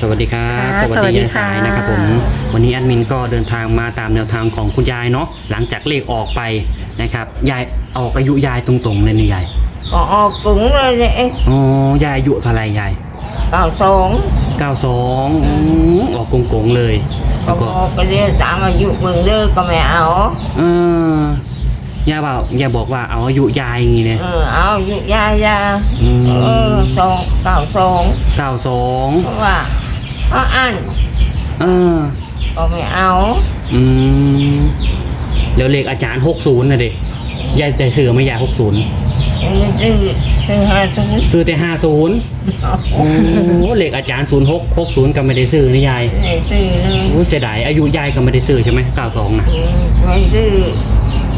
สวัสดีครับค่ะสวัสสวัสดีดียายสายค่ะนะครับผมวันนี้แอดมินก็เดินทางมาตามแนวทางของคุณยายเนาะหลังจากเลขออกไปนะครับยายออกอายุยายตรงๆเลยนี่ยายก็ออกกรุงเลยเนี่ยเอ๊ะอ๋อยายอายุเท่าไหรยายเก้าสอง92อืมออกกงๆเลยก็แล้วก็บอกไปเรียกตามอายุมึงเด้อก็ไม่เอาเออยายบอกยายบอกว่าเอาอายุยายอย่างงี้เนี่ยเออเอาอายุยายาอืมเออสองเก้าสอง92เพราะว่า เขาอันเออก็ไม่เอาอืมแล้วเลขอาจารย์60นะเด็ยายแต่เสือไม่ยาย60ซื้อซื้อซื้อห้าซื้อซื้อแต่50โอ้เหล็กอาจารย์ศูนย์หกหกศูนย์ก็ไม่ได้ซื้อนี่ยายไม่ซื้อเลยโอ้เสียดายอายุยายก็ไม่ได้ซื้อใช่ไหมเก้าสองนะอืมไม่ซื้อ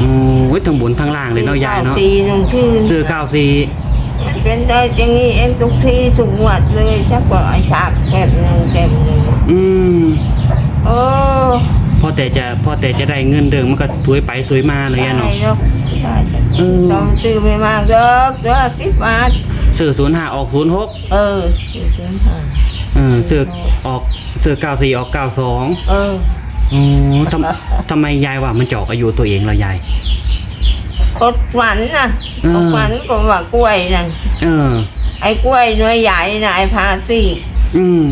อืมไว้ทั้งบนทั้งล่างเลยเนาะยายเนาะสี่หนึ่งคืนซื้อเก้าสี่มัน เป็นได้อย่างนี้เองทุกทีทุกงวัดเลยชักว่าไอ้ฉากแคบหนึ่งแคบหนึ่งอืมโอ้พอแต่จะพอแต่จะได้เงินเดิมมันก็ถวยไปสวยมาเลยยายเนาะใช่เนาะใช่จ้ะเออ ต้องซื้อไม่มากเด้อเด้อสิบบาทซื้อศูนย์ห้าออกศูนย์หกเออซื้อซื้อห้าเออซื้อออกซื้อเก้าสี่ออกเก้าสองเออ อ๋อทำทำไมยายว่ามันจะออกอายุตัวเองละยาย กดฝันนะเออกดฝันก็ว่ากล้วยนั่นเออ ไอ้กล้วยหน่วยใหญ่นะไอ้พาซีกอืม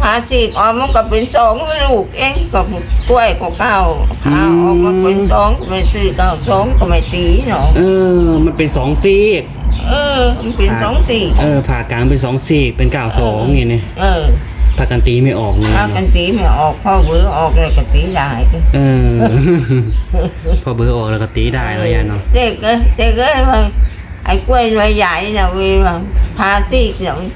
พาซีกออกมันก็เป็นสองลูกเองกับกล้วยก็เก้าพาออกมาเป็นสองไปซื้อเก้าสองก็ไม่ตีเนาะเออ มันเป็นสองซีกเออ มันเป็นสองสี่เออผ่ากลางเป็นสองซีกเป็นเก้าสองอย่างนี้เออ พากันตีไม่ออกเลยถ้ากันตีไม่ออกพ่อเบือออกเลยก็ตีได้เออพอเบอร์ออกแล้วก็ตีได้แล้วยายเนาะเจ๊กเอ้ยเจ๊กเอ้ยว่าไอ้กล้วยหน่วยใหญ่น่ะเวีว่าพาซีกเนี่ยมัน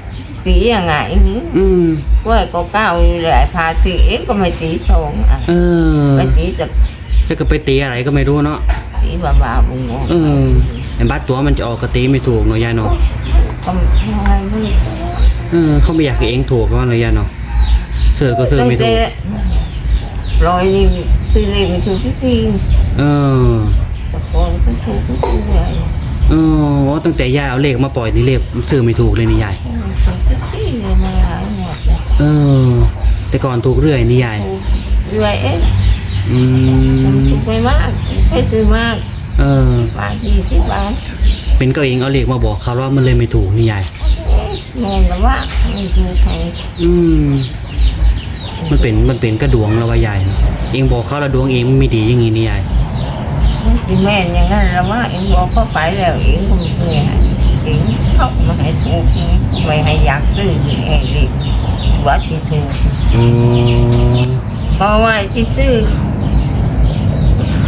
ตียังไงหืออืมกล้วยก็เก้าอยู่เลยไอ้พาซีกเอ๊ะก็ไม่ตีสองอะเออไม่ตีจะจะก็ไปตีอะไรก็ไม่รู้เนาะตีบ้าบ้าบุงงเออไอ้บัตรตัวมันจะออกก็ตีไม่ถูกเนาะยายเนาะก็ไม่ไม่ เออเขาไม่อยากให้เองถูกว่าเนาะยายเนาะเสือก็เสือไม่ถูกรอยนี่ซื้อเลขไม่ถูกทุกทีเออแต่ก่อนก็ถูกทุกทีเลยเออตั้งแต่ยายเอาเลขมาปล่อยนี่เลขซื้อไม่ถูกเลยนี่ยายถูกทุกทีเลยมาหลายหมดเลยเออ แต่ก่อนถูกเรื่อยนี่ยายถูกเรื่อยเอ๊ะอืมถูกไม่มากไม่ซื้อมากเออบาทยี่สิบบาทเป็นก็เองเอาเลขมาบอกเขาว่ามันเลยไม่ถูกนี่ยาย งงแต่ว่าไม่ถูกใครอืม มันเป็นมันเป็นกระดวงแล้วว่ายายเนาะเองบอกเขาแล้วดวงเองมันไม่ดีอย่างงี้นี่ยายที่แม่นอย่างนั้นแล้วว่าเองบอกเขาไปแล้วเองก็ไม่เคยให้เองเขามาให้ถูกไม่ให้อยากซื้อเองดิว่าที่ถูกอืมเพราะว่าที่ซื้อ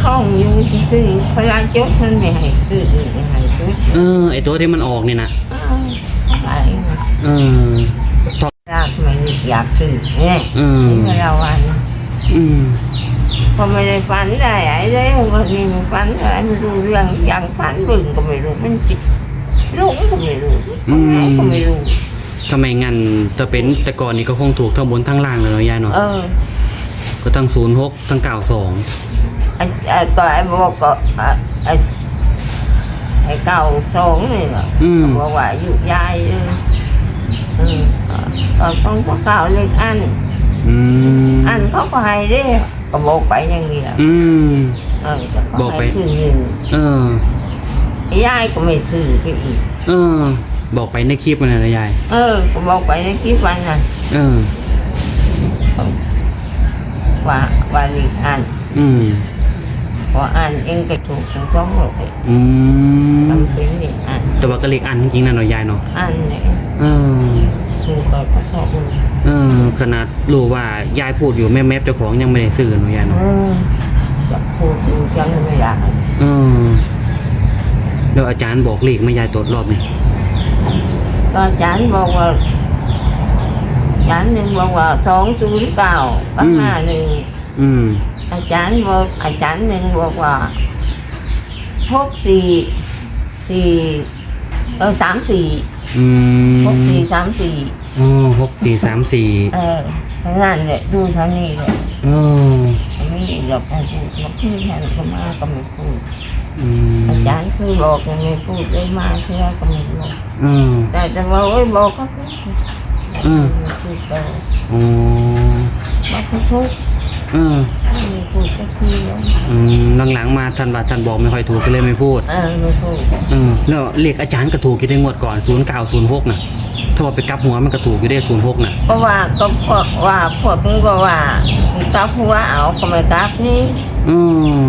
ท่องอยู่ที่ซื้อพลาจกมันไม่ให้ซื้อไม่ให้ซื้อเออไอตัวที่มันออกเนี่ยนะอ้าวอะไรนะเออทอรากมันอยากซื้อเนี่ยเออที่เราวันอืมพอไม่ได้ฝันได้ไอ้ได้มันก็นี่มันฝันอะไรไม่รู้เรื่องอย่างฝันบึงก็ไม่รู้มันจิตลุงก็ไม่รู้อะไรก็ไม่รู้ทำไมงั้นจะเป็นแต่ก่อนนี่ก็คงถูกทั้งบนทั้งล่างเลยเนาะยายเนาะเออ ก็ทั้งศูนย์หกทั้งเก้าสองไอ้ไอ้ก็ไอ้บอกก็ไอ้ไอ้ไอ้เก่าสองนี่แหละอืมบอกว่าอยู่ยายเอออืมก็ต้องก็เก่าเล็กอัน อืมอันเขาก็ให้เด้ก็บอกไปอย่างนี้แหละอืม เออก็บอกไป ให้ซื้อหนึ่งเออไอ้ยายก็ไม่ซื้อไปอีกเออ บอกไปในคลิปมันนะยาย เออ ก็บอกไปในคลิปวันน่ะเออ ว่าว่าเล็กอัน อืม พออ่านเองก็ถูกทั้งสองหมดเลยอืมทำเป็นเล็กอันแต่ว่าก็เล็กอันจริงๆนะเนาะยายเนาะอันเนี่ยเออถูกก็ก็ชอบมันเออขนาดรู้ว่ายายพูดอยู่แม่แมปเจ้าของยังไม่ได้ซื้อเนาะยายเนาะเออจะพูดอยู่ยังไม่อยากเออแล้วอาจารย์บอกเลขไม่ยายตรวจรอบนี่ก็อาจารย์บอกว่าอาจารย์หนึ่งบอกว่าสองศูนย์เก้ากับห้าหนึ่งอืม อาจารย์บอกอาจารย์หนึ่งบอกว่าหกสี่สี่เออสามสี่อืมหกสี่สามสี่อ๋อหกสี่สามสี่เออทั้งนั้นแหละดูทั้งนี้แหละเอออันนี้เราก็พูดมาพูดแทนก็มาก็ไม่พูดอืมอาจารย์คือบอกยังไม่พูดเลยมาเชื่อก็ไม่บอกเออแต่จะบอกว่าบอกก็พูดเออพูดต่ออ๋อมาทุกทุก เออไม่มีพูดสักทีแล้วอืมหลังๆมาท่านว่าท่านบอกไม่ค่อยถูกก็เลยไม่พูดเออไม่พูดเออแล้วเลขอาจารย์ก็ถูกกี่ได้งวดก่อนศูนย์เก้าศูนย์หกน่ะถ้าว่าไปกลับหัวมันก็ถูกอยู่ได้ศูนย์หกน่ะก็ว่าก็พวกว่าพวกมึงก็ว่ามึงกลับหัวเอาก็ไม่กลับนี่อืม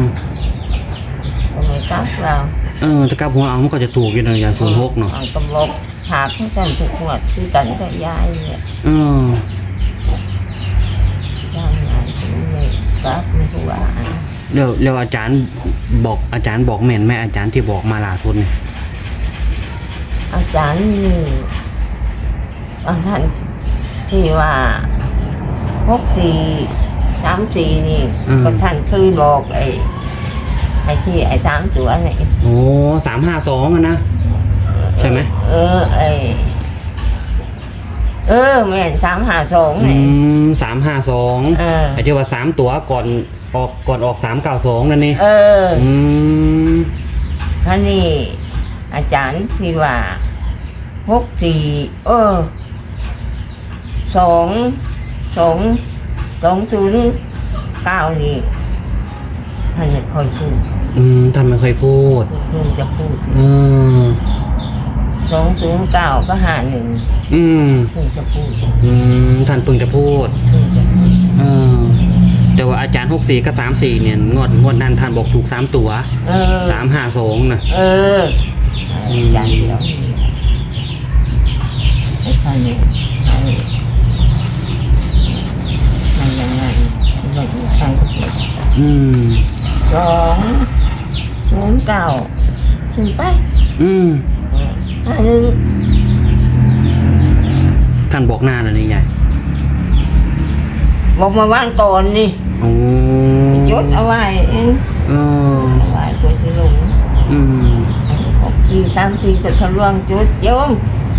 ก็ไม่กลับเราเออถ้ากลับหัวเอามันก็จะถูกอยู่นะอย่างศูนย์หกเนาะอก็บอกถามให้กันทุกหมวดคือกันกับยายเนี่ยเออ ยายงานก็ไม่ กลับไม่รู้ว่าแล้วแล้วอาจารย์บอกอาจารย์บอกแม่นไหมอาจารย์ที่บอกมาล่าสุดเนี่ยอาจารย์นี่บางท่านที่ว่าหกสี่สามสี่นี่ก็ท่านเคยบอกไอ้ไอ้ที่ไอ้สามตัวนี่โอ้สามห้าสองอะนะใช่ไหมเออไอ้ เออแม่นสามห้าสองอืนี่มสามห้าสองเออ ไอ้ที่ว่าสามตัวก่อนออกก่อนออกสามเก้าสองนั่นนี่เอออืมท่านี่อาจารย์ที่ว่าหกสี่เออสองสองสองศูนย์เก้านี่ท่านไม่ค่อยพูดอืมท่านไม่เคยพูดเพิ่งจะพูด อืม สองศูนย์เก้าก็หาหนึ่งอืม เพิ่งจะพูดอืม ท่านเพิ่งจะพูด เพิ่งจะพูดเออ แต่ว่าอาจารย์หกสี่กับสามสี่เนี่ย งวดงวดนั้นท่านบอกถูกสามตัวเออสามห้าสองนะ เอออาจารย์เดียวไอ้ท่านนี่ไอ้มันยังไงมันอยู่ทางกระเป๋าอืม สองศูนย์เก้าถึงไป อืม ห้าหนึ่งท่านบอกหน้าแล้วนี่ยายบอกมาว่างก่อนนี่โอ้จดเอาไว้เองเออเอาไว้คนที่ลงอืมหกสี่สามสี่ก็ทะลวงจุดโยม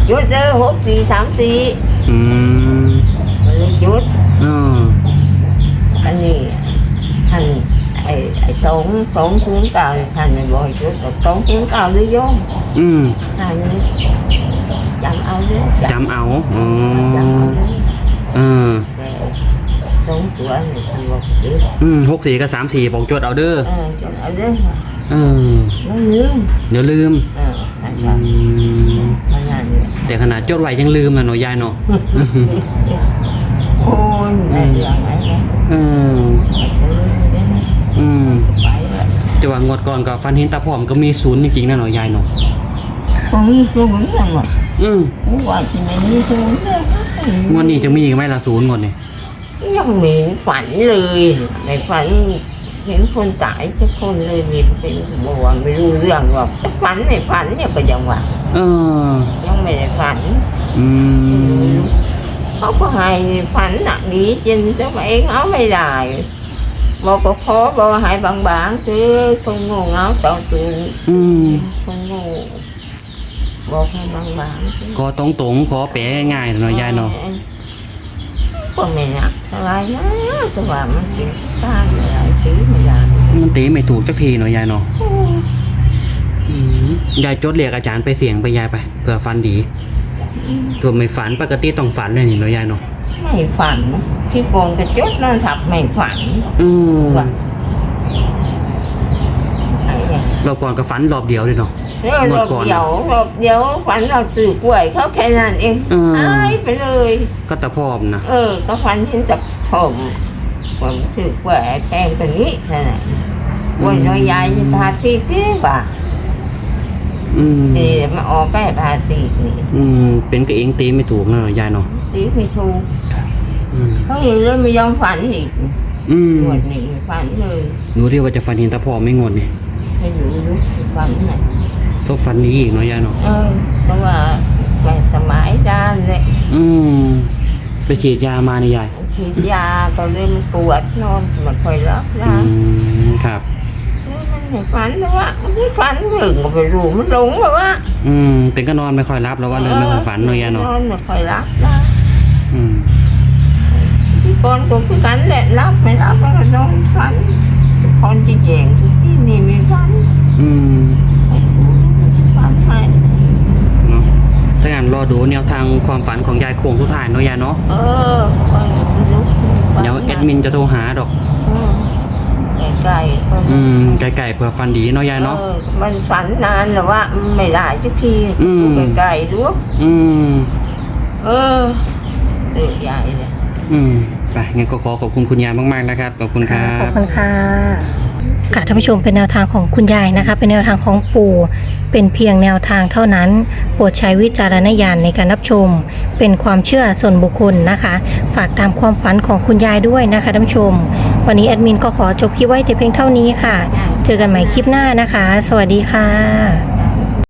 จุดเด้อหกสี่สามสี่อืมมันเลยจุดเอออันนี้ท่าน ไอ้ไอ้สองสองศูนย์เก้าท่านไม่บอกให้จุดแต่สองศูนย์เก้าเลยโยมอืมท่านนี้จำเอาเด้อจำเอาอ๋อจำเอาเด้อเออแต่สองตัวนี่ท่านบอกจุดอืมหกสี่กับสามสี่บอกจดเอาเด้อเออจดเอาเด้อเออไม่ลืมเดี๋ยวลืมเออท่านอืว่ามขนาดนี้แต่ขนาดจดไว้ยังลืมนะเนาะยายเนาะโอ้ยแม่เรื่องอะไรเนี่ยเออไปเลยเดี๋ยวนี้ อืมไปแล้วแต่ว่างวดก่อนกับฟันเห็นตาพร้อมก็มีศูนย์จริงๆนะเนาะยายเนาะคงมีสูงจังหวะอืมว่าที่ไหนมีสูงเลยงวดนี้จะมีอีกไหมล่ะศูนย์งวดนี้ยังไม่ฝันเลยในฝันเห็นคนตายสักคนเลยมีเป็นบอกว่าไม่รู้เรื่องหรอกฝันในฝันเนี่ยก็ยังว่าเออ ยังไม่ได้ฝัน อืม เขาก็ให้ฝันหนักดีจริงแต่ว่าเองเอาไม่ได้ บอกก็ขอบอกว่าให้บางๆคือคนโง่เงาต่อตัวอืมคนโง่บอกให้บางๆคือก็ตรงตรงๆขอแปะง่ายๆเนาะยายเนาะก็ไม่หนักเท่าไหรนะแต่ว่ามันเป็นต้านอะไรตีไม่ได้มันตีไม่ถูกสักทีเนาะยายเนาะอืมยายจดเรียกอาจารย์ไปเสี่ยงไปยายไปเผื่อฟันดีตัวไม่ฝันปกติต้องฝันเลยนี่เนาะยายเนาะ ไม่ฝัน ที่โกนกระจกนั่นทับไม่ฝันอืมว่าไอ้เนี่ยเราก่อนก็ฝันรอบเดียวเลยเนาะ เออหมรดอบก่อนเดียวรอบเดียวฝันเราสื่อกล้วยเขาแค่นั้นเองอืม หายไปเลย ก็ตะพร้อมนะเออ ก็ฝันเห็นจับผมผมสื่อกล้วยแพงตัวนี้แค่นั้นกล้วยน้อยใหญ่พาทีกี่ว่าอืมนี่มาออกใกล้พาทีนี่อืมเป็นก็เองตีไม่ถูกเนาะยายเนาะตีไม่ถูก อืมเขาอยู่เลยไม่ยอมฝันอีกอืมหมดนี่ไม่ฝันเลยหนูเรียกว่าจะฝันเห็นตะพร้อมไม่งดนี่ให้อยู่ลุกฝันน่ะซบฝันนี้อีกเนาะยายเนาะเออเพราะว่าไปสมัยด้านเลยอืมไปฉีดยามานี่ยายฉีดยาตอนนี้มันปวดนอนไมันค่อยรับอืยามครับแล้วมันไม่ฝันแล้วว่ามันไม่ฝันหนึ่งก็ไปรู้มันหลงแล้วว่าอืมเป็นก็นอนไม่ค่อยรับแล้วว่าเลยไม่ค่อยฝันเนาะยายเนาะนอนไม่ค่อยรับนะอืมที่ ก่อนก็คือกันแหละรับไม่รับแล้วก็นอนฝันทุกคนที่แจงทุกที่นี่ไม่ฝันอืมฝันไปเนาะแต่ถ้างั้นรอดูแนวทางความฝันของยายโค้งสุดท้ายเนาะยายเนาะเออค่อยลุกเดี๋ยวแอดมินจะโทรหาดอกอืมไก่ๆก็อืมไก่ๆเผื่อฟันดีเนาะยายเนาะออมันฝันนานแล้วว่าไม่ได้สักทีอืมดูไก่ๆดูอืม เออเรื่องใหญ่เลย อืมไปงั้นก็ขอขอบคุณคุณยายมากๆนะครับ ขอบคุณครัขอบบ คุณค่ะค่ะท่านผู้ชมเป็นแนวทางของคุณยายนะคะ เป็นแนวทางของปู่ เป็นเพียงแนวทางเท่านั้น โปรดใช้วิจารณญาณในการรับชม เป็นความเชื่อส่วนบุคคลนะคะ ฝากตามความฝันของคุณยายด้วยนะคะท่านผู้ชม วันนี้แอดมินก็ขอจบคลิปไว้แต่เพียงเท่านี้ค่ะ เจอกันใหม่คลิปหน้านะคะ สวัสดีค่ะ